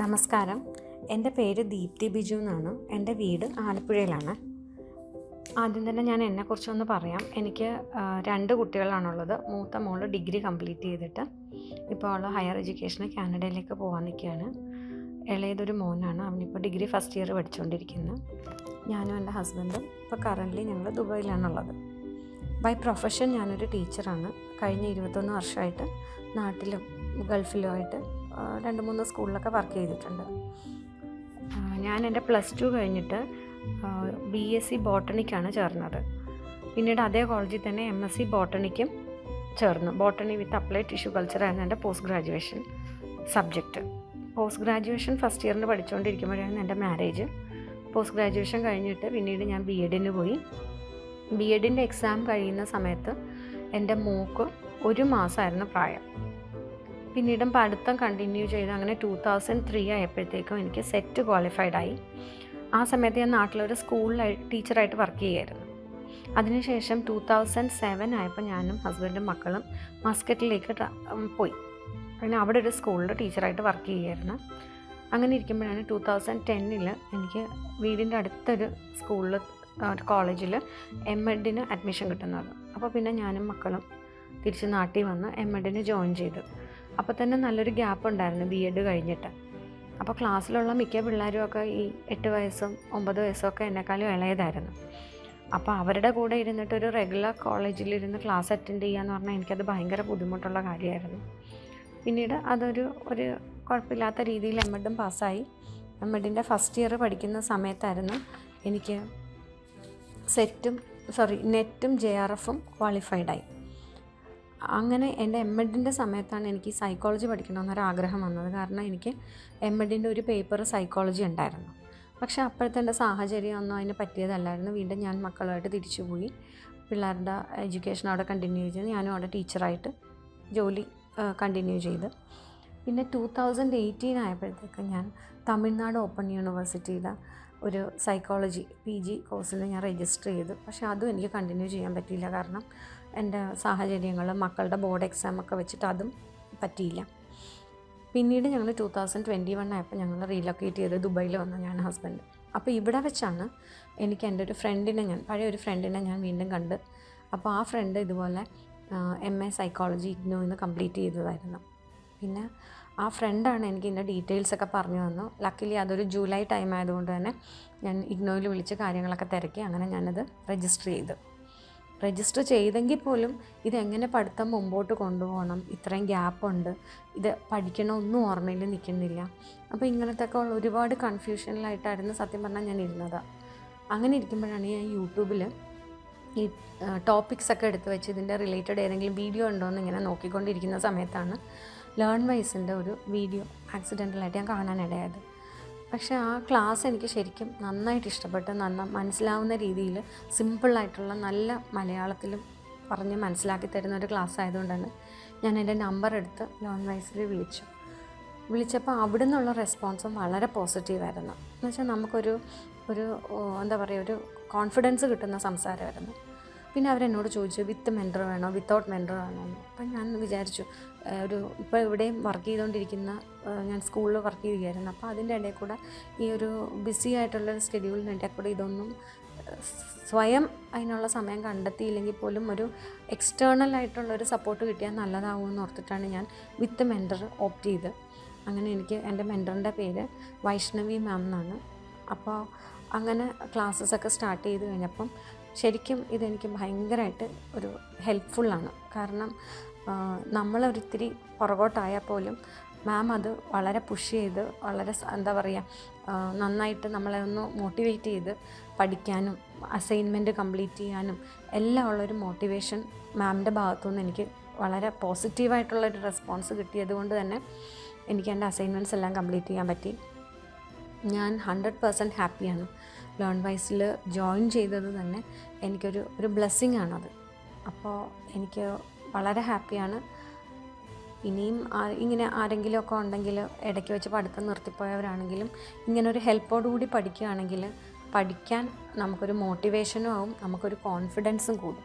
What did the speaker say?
നമസ്കാരം. എന്റെ പേര് ദീപ്തി ബിജു എന്നാണ്. എന്റെ വീട് ആലപ്പുഴയിലാണ്. ആദ്യം തന്നെ ഞാൻ എന്നെക്കുറിച്ചൊന്ന് പറയാം. എനിക്ക് രണ്ട് കുട്ടികളാണുള്ളത്. മൂത്ത മോൾ ഡിഗ്രി കംപ്ലീറ്റ് ചെയ്തിട്ട് ഇപ്പോൾ അവൾ ഹയർ എഡ്യൂക്കേഷന് കാനഡയിലേക്ക് പോകാൻ നിൽക്കുകയാണ്. ഇളയതൊരു മോനാണ്. അവനിപ്പോൾ ഡിഗ്രി ഫസ്റ്റ് ഇയർ പഠിച്ചുകൊണ്ടിരിക്കുന്നു. ഞാനും എന്റെ ഹസ്ബൻഡും ഇപ്പോൾ കറന്റ്ലി ഞങ്ങൾ ദുബായിലാണുള്ളത്. ബൈ പ്രൊഫഷൻ ഞാനൊരു ടീച്ചറാണ്. കഴിഞ്ഞ ഇരുപത്തൊന്ന് വർഷമായിട്ട് നാട്ടിലും ഗൾഫിലുമായിട്ട് രണ്ട് മൂന്ന് സ്കൂളിലൊക്കെ വർക്ക് ചെയ്തിട്ടുണ്ട്. ഞാൻ എന്റെ പ്ലസ് ടു കഴിഞ്ഞിട്ട് ബി എസ് സി ബോട്ടണിക്കാണ് ചേർന്നത്. പിന്നീട് അതേ കോളേജിൽ തന്നെ എം എസ് സി ബോട്ടണിക്കും ചേർന്നു. Botany with applied tissue culture ആയിരുന്നു എന്റെ post graduation subject post graduation first ഇയറിൽ പഠിച്ചുകൊണ്ടിരിക്കുമ്പോഴാണ് എന്റെ മാരേജ് പോസ്റ്റ് ഗ്രാജുവേഷൻ കഴിഞ്ഞിട്ട് പിന്നീട് ഞാൻ ബി എഡിന് പോയി. ബി എഡിന്റെ എക്സാം കഴിയുന്ന സമയത്ത് എന്റെ മൂക്ക് ഒരു മാസമായിരുന്നു പ്രായം. പിന്നീടും പഠിത്തം കണ്ടിന്യൂ ചെയ്ത് അങ്ങനെ ടൂ തൗസൻഡ് ത്രീ ആയപ്പോഴത്തേക്കും എനിക്ക് സെറ്റ് ക്വാളിഫൈഡ് ആയി. ആ സമയത്ത് ഞാൻ നാട്ടിലൊരു സ്കൂളിൽ ടീച്ചറായിട്ട് വർക്ക് ചെയ്യുമായിരുന്നു അതിനുശേഷം ടൂ തൗസൻഡ് സെവൻ ആയപ്പോൾ ഞാനും ഹസ്ബൻഡും മക്കളും മസ്കറ്റിലേക്ക് പോയി. അങ്ങനെ അവിടെ ഒരു സ്കൂളിൽ ടീച്ചറായിട്ട് വർക്ക് ചെയ്യുമായിരുന്നു അങ്ങനെ ഇരിക്കുമ്പോഴാണ് ടൂ തൗസൻഡ് ടെന്നിൽ എനിക്ക് വീടിന്റെ അടുത്തൊരു സ്കൂളിൽ കോളേജിൽ എം എഡിന് അഡ്മിഷൻ കിട്ടുന്നത്. അപ്പോൾ പിന്നെ ഞാനും മക്കളും തിരിച്ച് നാട്ടിൽ വന്ന് എം എഡിന് ജോയിൻ ചെയ്തു. അപ്പോൾ തന്നെ നല്ലൊരു ഗ്യാപ്പ് ഉണ്ടായിരുന്നു ബി എഡ് കഴിഞ്ഞിട്ട്. അപ്പോൾ ക്ലാസ്സിലുള്ള മിക്ക പിള്ളേരും ഒക്കെ ഈ എട്ട് വയസ്സും ഒമ്പത് വയസ്സും ഒക്കെ എന്നെക്കാളും ഇളയതായിരുന്നു. അപ്പോൾ അവരുടെ കൂടെ ഇരുന്നിട്ട് ഒരു റെഗുലർ കോളേജിലിരുന്ന് ക്ലാസ് അറ്റൻഡ് ചെയ്യാന്ന് പറഞ്ഞാൽ എനിക്കത് ഭയങ്കര ബുദ്ധിമുട്ടുള്ള കാര്യമായിരുന്നു പിന്നീട് അതൊരു ഒരു കുഴപ്പമില്ലാത്ത രീതിയിൽ എം എഡും പാസ്സായി എം എഡിന്റെ ഫസ്റ്റ് ഇയർ പഠിക്കുന്ന സമയത്തായിരുന്നു എനിക്ക് സെറ്റും സോറി നെറ്റും ജെ ആർ എഫും ക്വാളിഫൈഡായി അങ്ങനെ എന്റെ എം എഡിന്റെ സമയത്താണ് എനിക്ക് സൈക്കോളജി പഠിക്കണമെന്നൊരു ആഗ്രഹം വന്നത്. കാരണം എനിക്ക് എം എഡിന്റെ ഒരു പേപ്പർ സൈക്കോളജി ഉണ്ടായിരുന്നു. പക്ഷേ അപ്പോഴത്തെ എന്റെ സാഹചര്യം ഒന്നും അതിന് പറ്റിയതല്ലായിരുന്നു. വീണ്ടും ഞാൻ മക്കളുമായിട്ട് തിരിച്ചു പോയി പിള്ളേരുടെ എഡ്യൂക്കേഷൻ അവിടെ കണ്ടിന്യൂ ചെയ്ത്. ഞാനും അവിടെ ടീച്ചറായിട്ട് ജോലി കണ്ടിന്യൂ ചെയ്ത്. പിന്നെ ടൂ തൗസൻഡ് എയ്റ്റീൻ ആയപ്പോഴത്തേക്ക് ഞാൻ തമിഴ്നാട് ഓപ്പൺ യൂണിവേഴ്സിറ്റിയിലെ ഒരു സൈക്കോളജി പി ജി കോഴ്സിന് ഞാൻ രജിസ്റ്റർ ചെയ്തു. പക്ഷേ അതും എനിക്ക് കണ്ടിന്യൂ ചെയ്യാൻ പറ്റിയില്ല. കാരണം എന്റെ സാഹചര്യങ്ങൾ മക്കളുടെ ബോർഡ് എക്സാം ഒക്കെ വെച്ചിട്ട് അതും പറ്റിയില്ല. പിന്നീട് ഞങ്ങൾ ടൂ തൗസൻഡ് ട്വന്റി വൺ ആയപ്പോൾ ഞങ്ങൾ റീലൊക്കേറ്റ് ചെയ്ത് ദുബായിൽ വന്നു ഞാൻ ഹസ്ബൻഡ് അപ്പോൾ ഇവിടെ വെച്ചാണ് എനിക്ക് എന്റെ ഒരു ഫ്രണ്ടിനെ ഞാൻ പഴയ ഒരു ഫ്രണ്ടിനെ ഞാൻ വീണ്ടും കണ്ട് അപ്പോൾ ആ ഫ്രണ്ട് ഇതുപോലെ എം എ സൈക്കോളജി ഇഗ്നോ എന്ന് കംപ്ലീറ്റ് ചെയ്തതായിരുന്നു. പിന്നെ ആ ഫ്രണ്ടാണ് എനിക്ക് ഇതിന്റെ ഡീറ്റെയിൽസ് ഒക്കെ പറഞ്ഞു തന്നു. ലക്കിലി അതൊരു ജൂലൈ ടൈം ആയതുകൊണ്ട് തന്നെ ഞാൻ ഇഗ്നോയിൽ വിളിച്ച് കാര്യങ്ങളൊക്കെ തിരക്കി അങ്ങനെ ഞാനത് രജിസ്റ്റർ ചെയ്തു. രജിസ്റ്റർ ചെയ്തെങ്കിൽ പോലും ഇതെങ്ങനെ പഠിത്തം മുമ്പോട്ട് കൊണ്ടുപോകണം? ഇത്രയും ഗ്യാപ്പുണ്ട് ഇത് പഠിക്കണമൊന്നും ഓർമ്മയിൽ നിൽക്കുന്നില്ല. അപ്പോൾ ഇങ്ങനത്തെ ഒക്കെ ഒരുപാട് കൺഫ്യൂഷനിലായിട്ടായിരുന്നു സത്യം പറഞ്ഞാൽ ഞാൻ ഇരുന്നത്. അങ്ങനെ ഇരിക്കുമ്പോഴാണ് ഞാൻ യൂട്യൂബിൽ ഈ ടോപ്പിക്സ് ഒക്കെ എടുത്ത് വെച്ച് ഇതിന്റെ റിലേറ്റഡ് ഏതെങ്കിലും വീഡിയോ ഉണ്ടോ എന്ന് ഇങ്ങനെ നോക്കിക്കൊണ്ടിരിക്കുന്ന സമയത്താണ് ലേൺ വൈസിന്റെ ഒരു വീഡിയോ ആക്സിഡന്റലായിട്ട് ഞാൻ കാണാനിടയായത്. പക്ഷേ ആ ക്ലാസ് എനിക്ക് ശരിക്കും നന്നായിട്ട് ഇഷ്ടപ്പെട്ട്. നന്ന മനസ്സിലാവുന്ന രീതിയിൽ സിമ്പിളായിട്ടുള്ള നല്ല മലയാളത്തിലും പറഞ്ഞ് മനസ്സിലാക്കി തരുന്ന ഒരു ക്ലാസ് ആയതുകൊണ്ടാണ് ഞാൻ എന്റെ നമ്പർ എടുത്ത് ലോൺ വൈസിൽ വിളിച്ചു. വിളിച്ചപ്പോൾ അവിടെ നിന്നുള്ള റെസ്പോൺസും വളരെ പോസിറ്റീവായിരുന്നു എന്ന് വെച്ചാൽ നമുക്കൊരു ഒരു എന്താ പറയുക ഒരു കോൺഫിഡൻസ് കിട്ടുന്ന സംസാരമായിരുന്നു. പിന്നെ അവരെന്നോട് ചോദിച്ചു വിത്ത് മെന്റർ വേണോ? വിത്തൗട്ട് മെന്റർ വേണോ എന്ന് അപ്പം ഞാൻ വിചാരിച്ചു ഒരു ഇപ്പോൾ ഇവിടെയും വർക്ക് ചെയ്തുകൊണ്ടിരിക്കുന്ന ഞാൻ സ്കൂളിൽ വർക്ക് ചെയ്യുകയായിരുന്നു. അപ്പോൾ അതിന്റെ ഇടയിൽ കൂടെ ഈ ഒരു ബിസി ആയിട്ടുള്ള ഒരു ഇടയിൽ കൂടെ ഇതൊന്നും സ്വയം അതിനുള്ള സമയം കണ്ടെത്തിയില്ലെങ്കിൽ പോലും ഒരു എക്സ്റ്റേണൽ ആയിട്ടുള്ള ഒരു സപ്പോർട്ട് കിട്ടിയാൽ നല്ലതാവുമെന്ന് ഓർത്തിട്ടാണ് ഞാൻ വിത്ത് മെന്റർ ഓപ്റ്റ് ചെയ്ത് അങ്ങനെ എനിക്ക് എന്റെ മെന്ററിന്റെ പേര് വൈഷ്ണവി മാം എന്നാണ്. അപ്പോൾ അങ്ങനെ ക്ലാസ്സസ് ഒക്കെ സ്റ്റാർട്ട് ചെയ്ത് കഴിഞ്ഞപ്പം ശരിക്കും ഇതെനിക്ക് ഭയങ്കരമായിട്ട് ഒരു ഹെൽപ്ഫുള്ളാണ്. കാരണം നമ്മളൊരിത്തിരി പുറകോട്ടായാൽ പോലും മാം അത് വളരെ പുഷ് ചെയ്ത് വളരെ എന്താ പറയുക നന്നായിട്ട് നമ്മളെ ഒന്ന് മോട്ടിവേറ്റ് ചെയ്ത് പഠിക്കാനും അസൈൻമെന്റ് കംപ്ലീറ്റ് ചെയ്യാനും എല്ലാം ഉള്ളൊരു മോട്ടിവേഷൻ മാമിന്റെ ഭാഗത്തുനിന്ന് എനിക്ക് വളരെ പോസിറ്റീവായിട്ടുള്ളൊരു റെസ്പോൺസ് കിട്ടിയത് കൊണ്ട് തന്നെ എനിക്ക് എന്റെ അസൈൻമെന്റ്സ് എല്ലാം കംപ്ലീറ്റ് ചെയ്യാൻ പറ്റി. ഞാൻ ഹൺഡ്രഡ് പേഴ്സന്റ് ഹാപ്പിയാണ്. ലേൺ വൈസിൽ ജോയിൻ ചെയ്തത് തന്നെ എനിക്കൊരു ഒരു ബ്ലെസ്സിങ് ആണത്. അപ്പോൾ എനിക്ക് വളരെ ഹാപ്പിയാണ് ഇനിയും ഇങ്ങനെ ആരെങ്കിലുമൊക്കെ ഉണ്ടെങ്കിൽ ഇടയ്ക്ക് വെച്ച് പഠിത്തം നിർത്തിപ്പോയവരാണെങ്കിലും ഇങ്ങനെ ഒരു ഹെൽപ്പോടുകൂടി പഠിക്കുകയാണെങ്കിൽ പഠിക്കാൻ നമുക്കൊരു മോട്ടിവേഷനും ആവും നമുക്കൊരു കോൺഫിഡൻസും കൂടും.